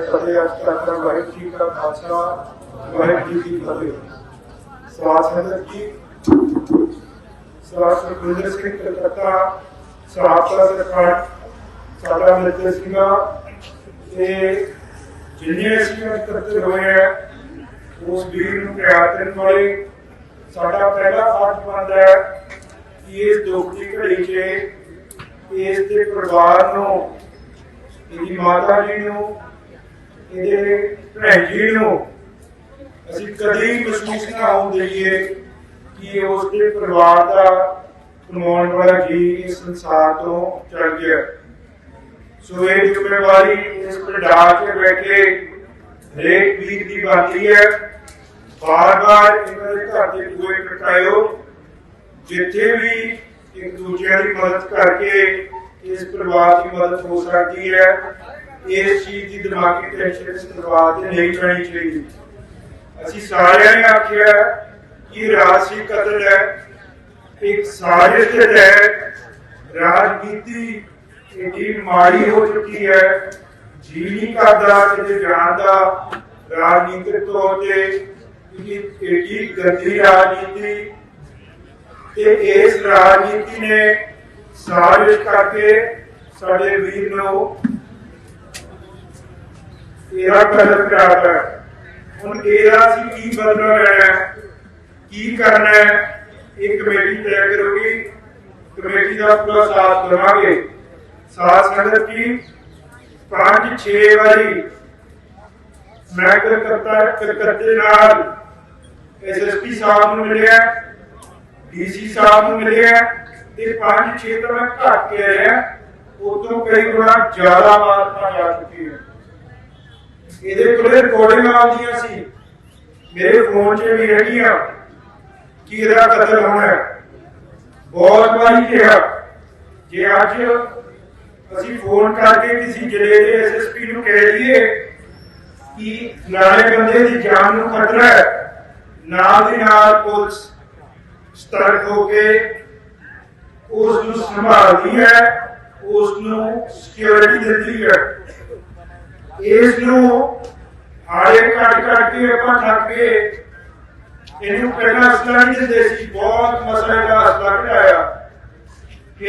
ਫਤਿਹ ਅੱਜ ਤੱਕ ਦਾ ਵਾਹਿਗੁਰੂ ਜੀ ਕਾ ਖਾਲਸਾ, ਵਾਹਿਗੁਰੂ ਜੀ ਕੀ ਫਤਿਹ। ਸਵਾਸ ਸੰਗਤ ਜੀ, ਸਵਾਸ ਗੁਰਿੰਦਰ ਸਿੰਘ ਕਲਕੱਤਾ ਸਾਬਕਾ ਸਰਕਾਰ ਸਾਡਾ ਮਿੱਤਰ ਸੀਗਾ। ਤੇ ਜਿੰਨੇ ਅਸੀਂ ਇਕੱਤਰ ਹੋਏ ਆ ਉਸ ਵੀਰ ਨੂੰ ਪਿਆਰ ਕਰਨ ਵਾਲੇ ਸਾਡਾ ਪਹਿਲਾ ਫਰਜ਼ ਬਣਦਾ ਹੈ ਕਿ ਇਸ ਦੁੱਖ ਦੀ ਘੜੀ 'ਚ ਇਸ ਦੇ ਪਰਿਵਾਰ ਨੂੰ, ਇਹਦੀ ਮਾਤਾ ਜੀ ਨੂੰ ਇਹਦੇ ਭੈਣ ਜੀ ਨੂੰ ਅਸੀਂ ਕਦੇ ਮਹਿਸੂਸ ਨਾ ਹੋਣ ਦੇਈਏ ਕਿ ਉਸ ਦੇ ਪਰਿਵਾਰ ਦਾ ਕਮਾਉਣ ਵਾਲਾ ਜੀ ਇਸ ਸੰਸਾਰ ਤੋਂ ਚਲ ਗਿਆ ਸੋ ਇਹ ਜ਼ਿੰਮੇਵਾਰੀ ਇਸ ਪ੍ਰਡਾਰ 'ਚ ਬੈਠੇ ਹਰੇਕ ਵੀਰ ਦੀ ਬਣਦੀ ਹੈ ਬਾਰ-ਬਾਰ ਇਹਨਾਂ ਦੇ ਘਰ ਦੇ ਦੂਏ ਕਟਾਇਓ ਜਿੱਥੇ ਵੀ ਇੱਕ ਦੂਜੇ ਦੀ ਮਦਦ ਕਰਕੇ ਇਸ ਪਰਿਵਾਰ ਦੀ ਮਦਦ ਹੋ ਸਕਦੀ ਹੈ ਇਸ ਚੀਜ਼ ਦੀ ਦਿਮਾਗੀ ਟੈਨਸ਼ਨ ਇਸ ਪਰਿਵਾਰ ਤੇ ਨਹੀਂ ਲੈਣੀ ਚਾਹੀਦੀ ਅਸੀਂ ਸਾਰਿਆਂ ਨੇ ਆਖਿਆ ਕਿ ਰਾਜਸੀ ਕਤਲ ਹੈ। ਇੱਕ ਸਾਜ਼ਿਸ਼ ਦੇ ਤਹਿਤ ਰਾਜਨੀਤੀ ਇੰਨੀ ਮਾੜੀ ਹੋ ਚੁੱਕੀ ਹੈ। ਜੀ ਨਹੀਂ ਕਰਦਾ ਕਿਤੇ ਜਾਣ ਦਾ ਰਾਜਨੀਤਿਕ ਤੌਰ ਤੇ ਕਿ ਗੰਦੀ ਰਾਜਨੀਤੀ ਤੇ ਇਸ ਰਾਜਨੀਤੀ ਨੇ ਸਾਜ਼ਿਸ਼ ਕਰਕੇ ਸਾਡੇ ਵੀਰ ਨੂੰ ਇਹਦਾ ਕਦਰ ਕਰਾਤਾ ਹੁਣ ਇਹਦਾ ਅਸੀਂ ਕੀ ਬਦਲਣਾ ਹੈ ਕੀ ਕਰਨਾ ਹੈ ਇਹ ਕਮੇਟੀ ਤੈਅ ਕਰੂਗੀ ਕਮੇਟੀ ਦਾ ਪੂਰਾ ਸਾਥ ਦੇਵਾਂਗੇ ਸਾਥ ਸੰਗਤ ਕੀ ਪੰਜ ਛੇ ਵਾਰੀ ਮੈਂ ਕਲਕੱਤਾ ਕਲਕੱਤੇ ਨਾਲ ਐਸਐਸਪੀ ਸਾਹਿਬ ਨੂੰ ਮਿਲਿਆ ਡੀਸੀ ਸਾਹਿਬ ਨੂੰ ਮਿਲਿਆ ਤੇ ਪੰਜ ਛੇ ਤਾਂ ਮੈਂ ਘੱਟ ਕੇ ਆਇਆ ਉਦੋਂ ਕਈ ਗੁਣਾ ਜ਼ਿਆਦਾ ਮਾਰਕਾਂ ਜਾ ਚੁੱਕੀ ਹੈ ਇਹਦੇ ਕੋਲੇ ਰਿਕਾਰਡਿੰਗ ਆਉਂਦੀਆਂ ਸੀ। ਮੇਰੇ ਫੋਨ 'ਚ ਵੀ ਹੈਗੀਆਂ ਕਿ ਇਹਦਾ ਕਤਲ ਹੋਣਾ ਹੈ? ਬਹੁਤ ਵਾਰੀ ਕਿਹਾ। ਜੇ ਅੱਜ ਅਸੀਂ ਫੋਨ ਕਰਕੇ ਕਿਸੇ ਜ਼ਿਲ੍ਹੇ ਦੇ ਐਸਐਸਪੀ ਨੂੰ ਕਹਿ ਦਈਏ ਕਿ ਨਾਲੇ ਬੰਦੇ ਦੀ ਜਾਨ ਨੂੰ ਖਤਰਾ ਹੈ, ਨਾਲ ਦੀ ਨਾਲ ਪੁਲਿਸ ਸਤਰਕ ਹੋ ਕੇ ਉਸ ਨੂੰ ਸੰਭਾਲਦੀ ਹੈ, ਉਸ ਨੂੰ ਸਿਕਿਉਰਿਟੀ ਦਿੰਦੀ ਹੈ। ਇਸ ਨੂੰ ਹਾਰੇ ਕੱਟ ਕੱਟ ਕੇ ਆਪਾਂ ਥੱਕ ਗਏ। ਇਹਨੂੰ ਪਹਿਲਾਂ ਅਸਲਾ ਨਹੀਂ ਦਿੰਦੇ ਸੀ, ਬਹੁਤ ਮਸਲੇ ਦਾ ਅਸਲਾ ਕਢਾਇਆ ਕਿ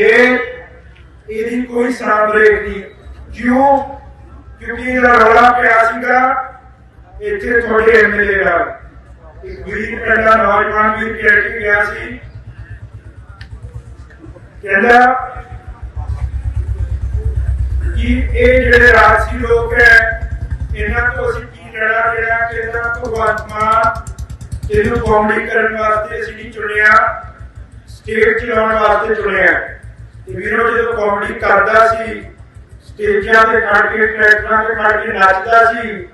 ਇਹਦੀ ਕੋਈ ਸਾਂਭਰੇਖ ਨਹੀਂ। ਕਿਉਂ? ਕਿਉਂਕਿ ਇਹਦਾ ਰੌਲਾ ਪਿਆ ਸੀਗਾ, ਇੱਥੇ ਤੁਹਾਡੇ ਐਮਐਲਏ ਦਾ ਇੱਕ ਵੀਰ ਨੌਜਵਾਨ ਵੀਰ ਕਹਿ ਗਿਆ ਸੀ। ਕਹਿੰਦਾ ਕਿ ਇਹ ਜਿਹੜੇ ਰਾਜਸੀ ਲੋਕ ਹੈ ਇਹਨਾਂ ਤੋਂ ਅਸੀਂ ਕੀ ਲੈਣਾ ਜਿਹੜਾ ਕਿ ਇਹਨਾਂ ਭਗਵੰਤ ਮਾਨ ਕਾਮੇਡੀ ਕਰਨ ਵਾਸਤੇ ਅਸੀਂ ਨਹੀਂ ਚੁਣਿਆ ਸਟੇਜ ਚਲਾਉਣ ਵਾਸਤੇ ਚੁਣਿਆ। ਤੇ ਵੀਰੋ, ਜਦੋਂ ਕਾਮੇਡੀ ਕਰਦਾ ਸੀ ਸਟੇਜਾਂ ਤੇ ਖੜ ਕੇ, ਟਰੈਕਟਰਾਂ ਤੇ ਖੜ ਕੇ ਨੱਚਦਾ ਸੀ,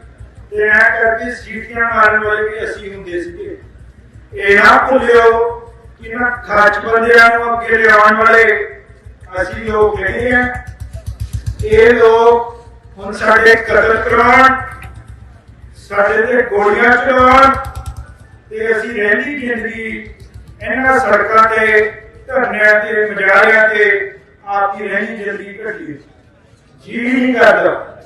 ਤੇ ਐ ਕਰਕੇ ਸੀਟੀਆਂ ਮਾਰਨ ਵਾਲੇ ਵੀ ਅਸੀਂ ਹੁੰਦੇ ਸੀਗੇ। ਇਹ ਨਾ ਭੁੱਲਿਓ ਕਿ ਨਾ ਖਾਚ ਬੰਦਿਆਂ ਨੂੰ ਅੱਗੇ ਲਿਆਉਣ ਵਾਲੇ ਅਸੀਂ ਲੋਕ ਨਹੀਂ ਆ। ਇਹ ਲੋਕ ਹੁਣ ਸਾਡੇ ਕਤਲ ਕਰਾਉਣ, ਸਾਡੇ ਤੇ ਗੋਲੀਆਂ ਚਲਾਉਣ, ਤੇ ਅਸੀਂ ਰਹਿੰਦੀ ਜ਼ਿੰਦਗੀ ਇਹਨਾਂ ਸੜਕਾਂ ਤੇ, ਧਰਨਿਆਂ ਤੇ ਮਜਾਰਿਆਂ ਤੇ ਆਪਦੀ ਰਹਿੰਦੀ ਜ਼ਿੰਦਗੀ ਘਟੀਏ ਜੀ ਨਹੀਂ ਕਰਦਾ।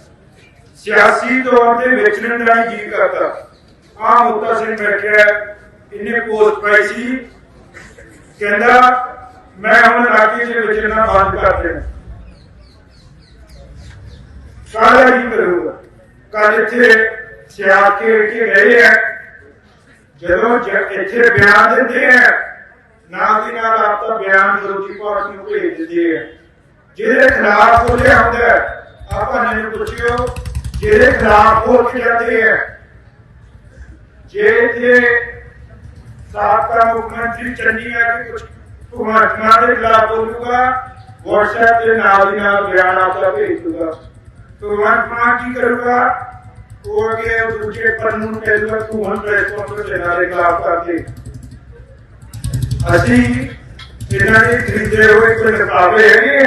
ਸਿਆਸੀ ਤੌਰ ਤੇ ਵਿਚਰਨ ਦਾ ਹੀ ਜੀ ਕਰਦਾ। ਆ ਮੁੱਤਾ ਸਿੰਘ ਬੈਠਿਆ ਇਹਨੇ ਪੋਸਟ ਪਾਈ ਸੀ। ਕਹਿੰਦਾ, ਮੈਂ ਹੁਣ ਇਲਾਕੇ 'ਚ ਵਿਚਰਨਾ ਬੰਦ ਕਰ ਦੇਣਾ। ਸਾਰਾ ਹੀ ਕਰੂਗਾ ਕੱਲ ਇੱਥੇ ਸਿਆਲ ਕੇ ਇੱਥੇ ਗਏ ਆ। ਜਦੋਂ ਇੱਥੇ ਬਿਆਨ ਦਿੰਦੇ ਆ, ਨਾਲ ਦੀ ਨਾਲ ਆਪਦਾ ਬਿਆਨ ਵਿਰੋਧੀ ਪਾਰਟੀ ਨੂੰ ਭੇਜ ਦਿੰਦੇ ਆ। ਜਿਹਦੇ ਖਿਲਾਫ ਉਹ ਲਿਆਉਂਦਾ ਆਪਾਂ ਨੇ ਪੁੱਛਿਓ, ਜਿਹਦੇ ਖਿਲਾਫ ਉਹ ਕੀ ਜਾਂਦੇ ਆ। ਜੇ ਤੇ ਸਾਬਕਾ ਮੁੱਖ ਮੰਤਰੀ ਚੰਡੀਗੜ੍ਹ ਕੇ ਕੁਝ ਭਗਵੰਤ ਮਾਨ ਦੇ ਖਿਲਾਫ ਬੋਲੂਗਾ, WhatsApp ਤੇ ਨਾਲ ਦੀ ਨਾਲ ਬਿਆਨ ਆਪਦਾ ਭੇਜ ਦੂਗਾ। ਭਗਵੰਤ ਮਾਨ ਕੀ ਕਰੂਗਾ ਉਹ ਅੱਗੇ ਉਹ ਦੂਜੇ ਪਰ ਨੂੰ ਕਹਿ ਤੂੰ ਹੁਣ ਪ੍ਰੈਸ ਕਾਨਫਰੰਸ ਦੇ ਅਸੀਂ ਇਹਨਾਂ ਦੇ ਖਰੀਦੇ ਹੋਏ ਕੋਈ ਹੈਗੇ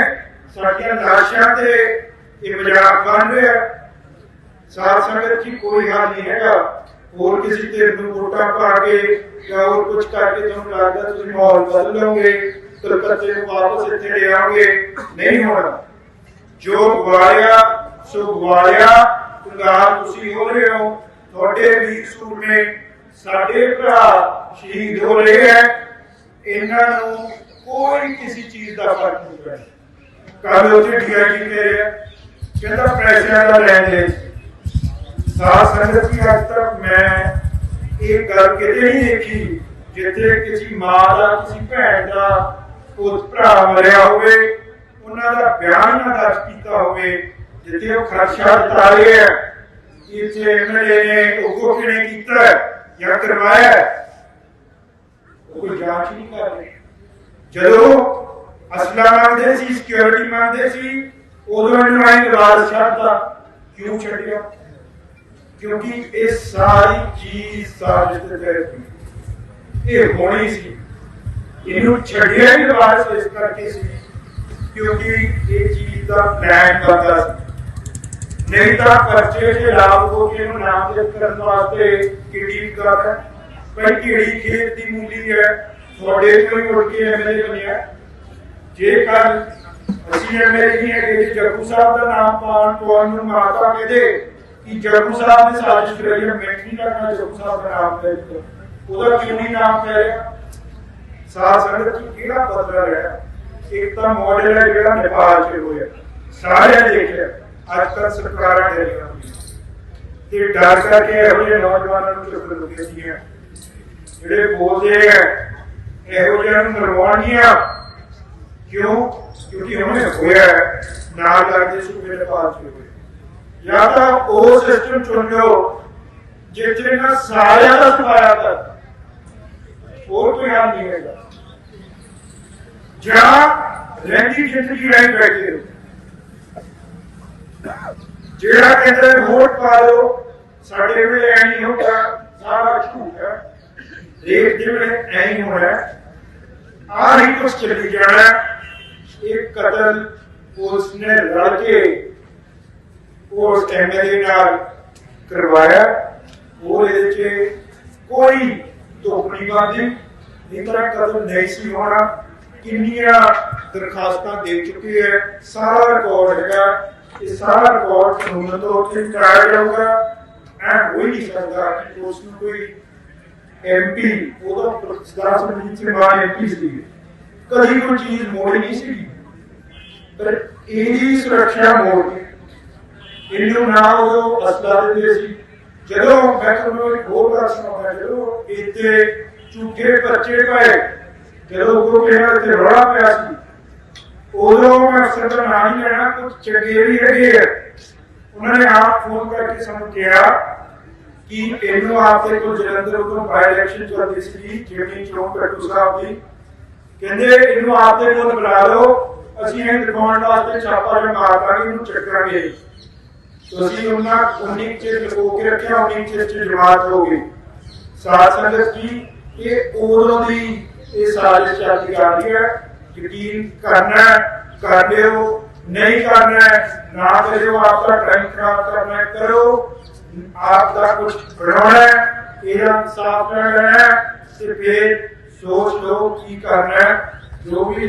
ਸਾਡੀਆਂ ਲਾਸ਼ਾਂ ਤੇ ਇਹ ਮਜ਼ਾਕ ਬਣ ਰਿਹਾ ਸਾਧ ਸੰਗਤ ਜੀ ਕੋਈ ਹਾਲ ਨਹੀਂ ਹੈਗਾ ਹੋਰ ਕਿਸੇ ਤੇ ਵੋਟਾਂ ਪਾ ਕੇ ਜਾਂ ਹੋਰ ਕੁਝ ਕਰਕੇ ਤੁਹਾਨੂੰ ਲੱਗਦਾ ਤੁਸੀਂ ਮਾਹੌਲ ਬਦਲ ਲਓਗੇ ਕਲਕੱਤੇ ਨੂੰ ਵਾਪਸ ਇੱਥੇ ਲੈ ਆਓਗੇ ਨਹੀਂ ਹੋਣਾ ਜੋ ਗਵਾਇਆ ਸੋ ਗਵਾਇਆ ਗੁਨਾਹਗਾਰ ਤੁਸੀਂ ਹੋ ਰਹੇ ਹੋ। ਤੁਹਾਡੇ ਵੀਰ ਸੂਰ ਸਾਡੇ ਭਰਾ ਸ਼ਹੀਦ ਹੋ ਰਹੇ ਹੈ। ਇਹਨਾਂ ਨੂੰ ਕੋਈ ਕਿਸੇ ਚੀਜ਼ ਦਾ ਫ਼ਰਕ ਨਹੀਂ ਪੈਂਦਾ ਕੱਲ ਉੱਥੇ ਡੀਆਈਜੀ ਕਹਿ ਰਿਹਾ, ਕਹਿੰਦਾ ਪੈਸਿਆਂ ਦਾ ਲੈਣ ਦੇ ਸਾਧ ਸੰਗਤ ਜੀ, ਅੱਜ ਤੱਕ ਮੈਂ ਇਹ ਗੱਲ ਕਿਤੇ ਨਹੀਂ ਦੇਖੀ, ਜਿੱਥੇ ਕਿਸੇ ਮਾਂ ਦਾ, ਕਿਸੇ ਭੈਣ ਦਾ ਪੁੱਤ, ਭਰਾ ਮਰਿਆ ਹੋਵੇ, ਉਹਨਾਂ ਦਾ ਬਿਆਨ ਨਾ ਦਰਜ ਕੀਤਾ ਹੋਵੇ। ਜਿੱਥੇ ਉਹ ਖਰਚਾ ਦਿੱਤਾ ਹੈ ਇੱਥੇ ਐਮਐਲਏ ਨੇ ਉਹ ਕਿਹਨੇ ਕੀਤਾ ਹੈ ਜਾਂ ਕਰਵਾਇਆ ਹੈ? ਉਹ ਕੋਈ ਜਾਂਚ ਨਹੀਂ ਕਰ ਰਹੇ ਜਦੋਂ ਅਸਲਾ ਮੰਗਦੇ ਸੀ ਸਿਕਿਉਰਿਟੀ ਮੰਗਦੇ ਸੀ ਉਦੋਂ ਇਹਨਾਂ ਨੇ ਰਾਜ ਛੱਡਦਾ ਕਿਉਂ ਛੱਡਿਆ ਕਿਉਂਕਿ ਇਹ ਸਾਰੀ ਚੀਜ਼ ਸਾਜ਼ਿਸ਼ ਤਹਿਤ ਸੀ ਇਹ ਹੋਣੀ ਸੀ ਇਹਨੂੰ ਛੱਡਿਆ ਹੀ ਵਾਰਸ ਇਸ ਕਰਕੇ ਸੀ ਕਿਉਂਕਿ ਇਹ ਚੀਜ਼ ਦਾ ਪਲਾਨ ਕਰਦਾ ਸੀ ਨਹੀਂ ਤਾਂ ਪਰਚੇ ਦੇ ਲਾਭ ਹੋ ਕੇ ਇਹਨੂੰ ਨਾਮਜ਼ਦ ਕਰਨ ਵਾਸਤੇ ਕਿਹੜੀ ਵੀ ਗੱਲ ਹੈ? ਪਰ ਕਿਹੜੀ ਖੇਤ ਦੀ ਮੂਲੀ ਹੈ? ਤੁਹਾਡੇ ਤੋਂ ਹੀ ਉੱਠ ਕੇ ਐਮਐਲਏ ਬਣਿਆ ਜੇਕਰ ਅਸੀਂ ਐਮਐਲਏ ਨਹੀਂ ਹੈਗੇ ਜੇ ਜੱਗੂ ਸਾਹਿਬ ਦਾ ਨਾਮ ਪਾਉਣ ਪਾਉਣ ਨੂੰ ਮਾਤਾ ਕਹਦੇ ਕਿ ਜੱਗੂ ਸਾਹਿਬ ਨੇ ਸਾਜ਼ਿਸ਼ ਕਰੀ ਹੈ ਮੈਂ ਨਹੀਂ ਕਰਨਾ ਜੱਗੂ ਸਾਹਿਬ ਦਾ ਨਾਮ ਲੈ ਕੇ। ਉਹਦਾ ਕਿਉਂ ਨਹੀਂ ਨਾਮ ਪੈ ਰਿਹਾ? ਸਾਧ ਸੰਗਤ ਚ ਕਿਹੜਾ ਬਦਲਾ ਰਿਹਾ ਇੱਕ ਤਾਂ ਮਾਡਲ ਹੈ ਜਿਹੜਾ ਨੇਪਾਲ ਚ ਹੋਇਆ। ਸਾਰਿਆਂ ਨੇ ਦੇਖਿਆ। ਅੱਜ ਕੱਲ੍ਹ ਸਰਕਾਰਾਂ ਡਰੀਆਂ ਹੋਈਆਂ। ਤੇ ਡਰ ਕਰਕੇ ਇਹੋ ਜਿਹੇ ਨੌਜਵਾਨਾਂ ਨੂੰ ਚੁੱਪ ਲੁਕਦੀਆਂ ਜਿਹੜੇ ਬੋਲਦੇ ਆ, ਇਹੋ ਜਿਹਿਆਂ ਨੂੰ ਮਰਵਾਉਣਗੀਆਂ ਕਿਉਂ? ਕਿਉਂਕਿ ਉਹਨੇ ਹੋਇਆ ਨਾਲ ਲੱਗਦੇ ਸੂਬੇ ਨੇਪਾਲ ਚ ਹੋਇਆ ਜਾਂ ਤਾਂ ਉਹ ਸਿਸਟਮ ਚੁਣ ਲਓ, ਜਿੱਥੇ ਨਾ ਸਾਰਿਆਂ ਦਾ ਸਫਾਇਆ ਕਰ ਹੋਰ ਕੋਈ ਹੱਲ ਨਹੀਂ ਹੈਗਾ। ਜਾਂ ਰਹਿੰਦੀ ਜ਼ਿੰਦਗੀ ਰਹਿ ਬੈਠੇ ਰਹੋ। ਜਿਹੜਾ ਕਹਿੰਦਾ ਵੋਟ ਪਾ ਲਓ ਸਾਡੇ ਵੇਲੇ ਐ ਨਹੀਂ ਹੁੰਦਾ, ਸਾਰਾ ਝੂਠ ਹੈ ਦੇਖ ਦੇ ਵੇਲੇ ਐ ਨਹੀਂ ਹੋਣਾ ਆ ਨਹੀਂ ਕੁਛ ਚੱਲੀ ਜਾਣਾ। ਇਹ ਕਤਲ ਪੁਲਿਸ ਨੇ ਲੜ ਕੇ ਉਸ ਐਮਐਲਏ ਨਾਲ ਕਰਵਾਇਆ। ਉਹ ਇਹਦੇ ਚ ਕੋਈ ਧੋਖ ਨਹੀਂ। ਕਤਲ ਨਹੀਂ ਸੀ ਹੋਣਾ, ਕਿੰਨੀਆਂ ਦਰਖਾਸਤਾਂ ਦੇ ਚੁੱਕੀ ਹੈ ਸਾਰਾ ਰਿਕਾਰਡ ਹੈਗਾ। ਇਹ ਸਾਰਾ ਰਿਕਾਰਡ ਕਾਨੂੰਨ ਤੋਂ ਉੱਤੇ ਕਰਾਇਆ ਜਾਊਗਾ ਐ ਹੋ ਹੀ ਨਹੀਂ ਸਕਦਾ ਕਿ ਉਸ ਨੂੰ ਕੋਈ ਐਮਪੀ ਉਹਦਾ ਪ੍ਰਸਤਾਵ ਸਮਿਤੀ ਚ ਬਾਹਰ ਐਮਪੀ ਸੀ ਕਦੀ ਕੋਈ ਚੀਜ਼ ਮੋੜੀ ਨਹੀਂ ਸੀ ਪਰ ਇਹਦੀ ਸੁਰੱਖਿਆ ਮੋੜ ਕੇ ਇਹਨੂੰ ਨਾ ਉਦੋਂ ਅਸਲਾ ਦਿੰਦੇ ਸੀ ਜਦੋਂ ਮੈਂ ਤੁਹਾਨੂੰ ਇੱਕ ਹੋਰ ਗੱਲ ਸੁਣਾਉਂਦਾ ਜਦੋਂ ਇੱਥੇ ਝੂਠੇ ਪਰਚੇ ਪਏ ਜਦੋਂ ਉਹ ਕਿਹਾ ਤੇ ਰੌਲਾ ਪਿਆ ਸੀ ਉਦੋਂ ਮੈਂ ਅਫਸਰ ਦਾ ਨਾਮ ਕੁਝ ਚੰਗੇ ਵੀ ਹੈਗੇ ਉਹਨਾਂ ਨੇ ਆਪ ਫੋਨ ਕਰਕੇ ਸਾਨੂੰ ਕਿਹਾ ਕਿ ਇਹਨੂੰ ਆਪਦੇ ਕੋਲ ਜਲੰਧਰ ਤੋਂ ਬਾਈ ਇਲੈਕਸ਼ਨ ਚੱਲਦੀ ਸੀ ਜਿਹੜੀ ਚੋਣ ਕੱਟੂ ਸਾਹਿਬ ਦੀ। ਕਹਿੰਦੇ, ਇਹਨੂੰ ਆਪਦੇ ਕੋਲ ਬੁਲਾ ਲਓ, ਅਸੀਂ ਇਹ ਦਿਖਾਉਣ ਵਾਸਤੇ ਛਾਪਾ ਮਾਰ ਦਾਂਗੇ, ਇਹਨੂੰ ਚੱਕਰਾਂਗੇ। ਤੁਸੀਂ ਉਹਨਾਂ ਉਨੀ ਚ ਲੁਕੋ ਕੇ ਰੱਖਿਆ, ਉਨੀ ਚ ਚ ਜਮਾਤ ਹੋ ਗਈ। ਸਾਧ ਸੰਗਤ ਜੀ, ਇਹ ਉਦੋਂ ਦੀ ਇਹ ਸਾਜ਼ਿਸ਼ ਚੱਲਦੀ ਆ ਰਹੀ ਹੈ। ਯਕੀਨ ਕਰਨਾ ਕਰ ਲਿਓ ਨਹੀਂ ਕਰਨਾ ਨਾ ਕਰਿਓ। ਆਪ ਦਾ ਟਾਈਮ ਖਰਾਬ ਕਰਨਾ ਕਰੋ ਆਪ ਦਾ ਕੁਝ ਬਣਾਉਣਾ ਹੈ, ਇਹਦਾ ਸਾਫ਼ ਰਹਿਣਾ ਹੈ ਤੇ ਫਿਰ ਸੋਚ ਲਓ ਕੀ ਕਰਨਾ ਜੋ ਵੀ